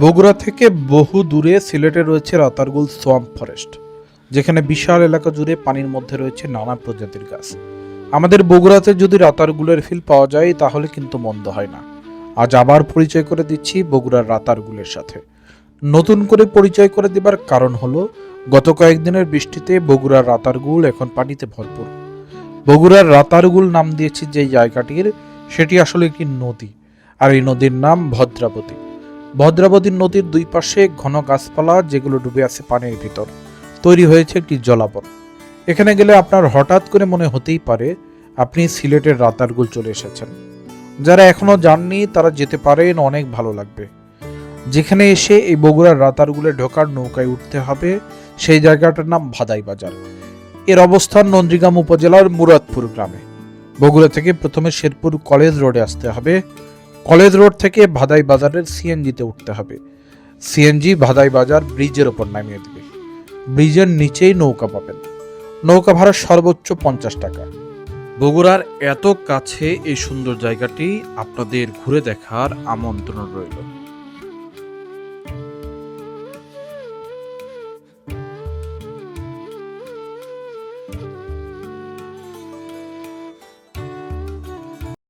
বগুড়া থেকে বহু দূরে সিলেটে রয়েছে রাতারগুল সোয়াম্প ফরেস্ট যেখানে বিশাল এলাকা জুড়ে পানির মধ্যে রয়েছে নানা প্রজাতির গাছ। আমাদের বগুড়াতে যদি রাতারগুলের ফিল পাওয়া যায়, তাহলে কিন্তু মন্দ হয় না। আজ আবার পরিচয় করে দিচ্ছি বগুড়ার রাতারগুলের সাথে। নতুন করে পরিচয় করে দেবার কারণ হলো, গত কয়েকদিনের বৃষ্টিতে বগুড়ার রাতারগুল এখন পানিতে ভরপুর। বগুড়ার রাতারগুল নাম দিয়েছি যে জায়গাটির, সেটি আসলে একটি নদী, আর এই নদীর নাম ভদ্রাবতী। ভদ্রাবতী নদীর দুই পাশে ঘন গাছপালা যেগুলো ডুবে আছে পানির ভিতর। তৈরি হয়েছে একটি জলাবন। এখানে গেলে আপনার হঠাৎ করে মনে হতেই পারে, আপনি সিলেটের রাতারগুল চলে এসেছেন। যারা এখনও যাননি, তারা যেতে পারেন, অনেক ভালো লাগবে। যেখানে এসে এই বগুড়ার রাতারগুলে ঢোকার নৌকায় উঠতে হবে, সেই জায়গাটার নাম ভাদাই বাজার। এর অবস্থান নন্দীগ্রাম উপজেলার মুরাদপুর গ্রামে। বগুড়া থেকে প্রথমে শেরপুর কলেজ রোডে আসতে হবে। কলেজ রোড থেকে ভাদাই বাজারের সিএনজিতে উঠতে হবে। সিএনজি ভাদাই বাজার ব্রিজের ওপর নামিয়ে দেবে। ব্রিজের নিচেই নৌকা পাবেন। নৌকা ভাড়া সর্বোচ্চ পঞ্চাশ টাকা। বগুড়ার এত কাছে এই সুন্দর জায়গাটি আপনাদের ঘুরে দেখার আমন্ত্রণ রইল।